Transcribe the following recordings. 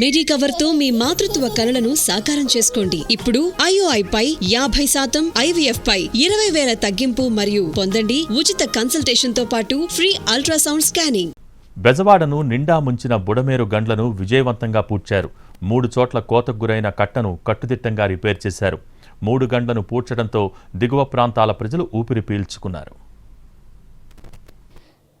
మిడి కవర్తో మీ మాతృత్వ కలలను సాకారం చేసుకోండి. ఇప్పుడు ఐఓఐ పై యాభై శాతం ఐవీఎఫ్ పై ఇరవై వేల తగ్గింపు మరియు పొందండి ఉచిత కన్సల్టేషన్తో పాటు ఫ్రీ అల్ట్రాసౌండ్ స్కానింగ్. బెజవాడను నిండా ముంచిన బుడమేరు గండ్లను విజయవంతంగా పూడ్చారు. మూడు చోట్ల కోతకు గురైన కట్టను కట్టుదిట్టంగా రిపేర్ చేశారు. మూడు గండ్లను పూడ్చడంతో దిగువ ప్రాంతాల ప్రజలు ఊపిరి పీల్చుకున్నారు.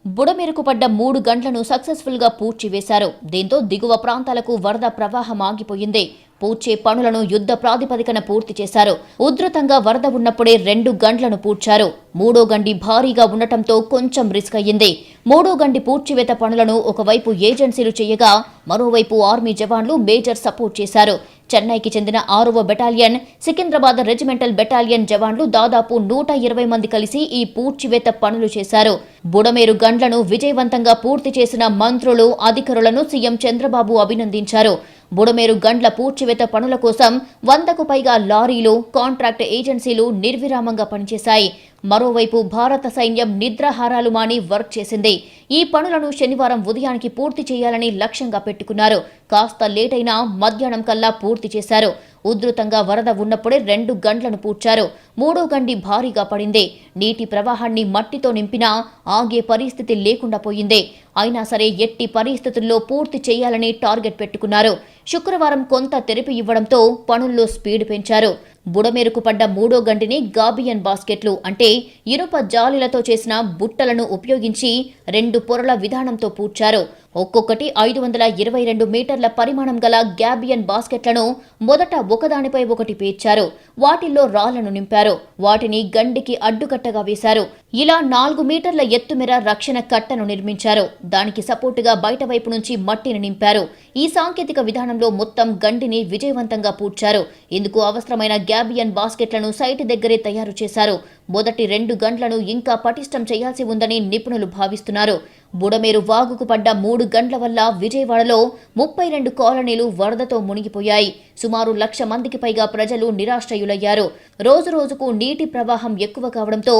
బుడమేరకు పడ్డ మూడు గంటలను సక్సెస్ఫుల్గా పూడ్చివేశారు. దీంతో దిగువ ప్రాంతాలకు వరద ప్రవాహం ఆగిపోయింది. పూడ్చే పనులను యుద్ధ ప్రాతిపదికన పూర్తి చేశారు. ఉధృతంగా వరద ఉన్నప్పుడే రెండు గంటలను పూడ్చారు. మూడో గండి భారీగా ఉండటంతో కొంచెం రిస్క్ అయ్యింది. మూడో గండి పూడ్చివేత పనులను ఒకవైపు ఏజెన్సీలు చేయగా మరోవైపు ఆర్మీ జవాన్లు మేజర్ సపోర్ట్ చేశారు. చెన్నైకి చెందిన ఆరవ బెటాలియన్ సికింద్రాబాద్ రెజిమెంటల్ బెటాలియన్ జవాన్లు దాదాపు నూట ఇరవై మంది కలిసి ఈ పూడ్చివేత పనులు చేశారు. బుడమేరు గండ్లను విజయవంతంగా పూర్తి చేసిన మంత్రులు అధికారులను సీఎం చంద్రబాబు అభినందించారు. బుడమేరు గండ్ల పూడ్చివేత పనుల కోసం వందకు పైగా లారీలు కాంట్రాక్ట్ ఏజెన్సీలు నిర్విరామంగా పనిచేశాయి. మరోవైపు భారత సైన్యం నిద్రాహారాలు మాని వర్క్ చేసింది. ఈ పనులను శనివారం ఉదయానికి పూర్తి చేయాలని లక్ష్యంగా పెట్టుకున్నారు. కాస్త లేటైనా మధ్యాహ్నం కల్లా పూర్తి చేశారు. ఉధృతంగా వరద ఉన్నప్పుడే రెండు గంటలను పూడ్చారు. మూడో గండి భారీగా పడింది. నీటి ప్రవాహాన్ని మట్టితో నింపినా ఆగే పరిస్థితి లేకుండా పోయింది. అయినా సరే ఎట్టి పరిస్థితుల్లో పూర్తి చేయాలని టార్గెట్ పెట్టుకున్నారు. శుక్రవారం కొంత తెరిపి ఇవ్వడంతో పనుల్లో స్పీడ్ పెంచారు. బుడమేరుకు పడ్డ మూడో గంటిని గాబియన్ బాస్కెట్లు అంటే ఇనుప జాలీలతో చేసిన బుట్టలను ఉపయోగించి రెండు పొరల విధానంతో పూడ్చారు. ఒక్కొక్కటి ఐదు వందల ఇరవై రెండు మీటర్ల పరిమాణం గల గ్యాబియన్ బాస్కెట్లను మొదట ఒకదానిపై ఒకటి పేర్చారు. వాటిల్లో రాళ్ళను నింపారు. వాటిని గండికి అడ్డుకట్టగా వేశారు. ఇలా నాలుగు మీటర్ల ఎత్తుమేర రక్షణ కట్టను నిర్మించారు. దానికి సపోర్టుగా బయట వైపు నుంచి మట్టిని నింపారు. ఈ సాంకేతిక విధానంలో మొత్తం గండిని విజయవంతంగా పూడ్చారు. ఇందుకు అవసరమైన క్యాబియన్ బాస్కెట్లను సైట్ దగ్గరే తయారు చేశారు. మొదటి రెండు గంటలను ఇంకా పటిష్టం చేయాల్సి ఉందని నిపుణులు భావిస్తున్నారు. బుడమేరు వాగుకు పడ్డ మూడు గంటల వల్ల విజయవాడలో ముప్పై రెండు కాలనీలు వరదతో మునిగిపోయాయి. సుమారు లక్ష మందికి పైగా ప్రజలు నిరాశ్రయులయ్యారు. రోజు రోజుకు నీటి ప్రవాహం ఎక్కువ కావడంతో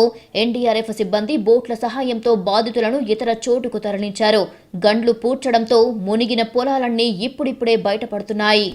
ఎన్డీఆర్ఎఫ్ సిబ్బంది బోట్ల సహాయంతో బాధితులను ఇతర చోటుకు తరలించారు. గండ్లు పూడ్చడంతో మునిగిన పొలాలన్నీ ఇప్పుడిప్పుడే బయటపడుతున్నాయి.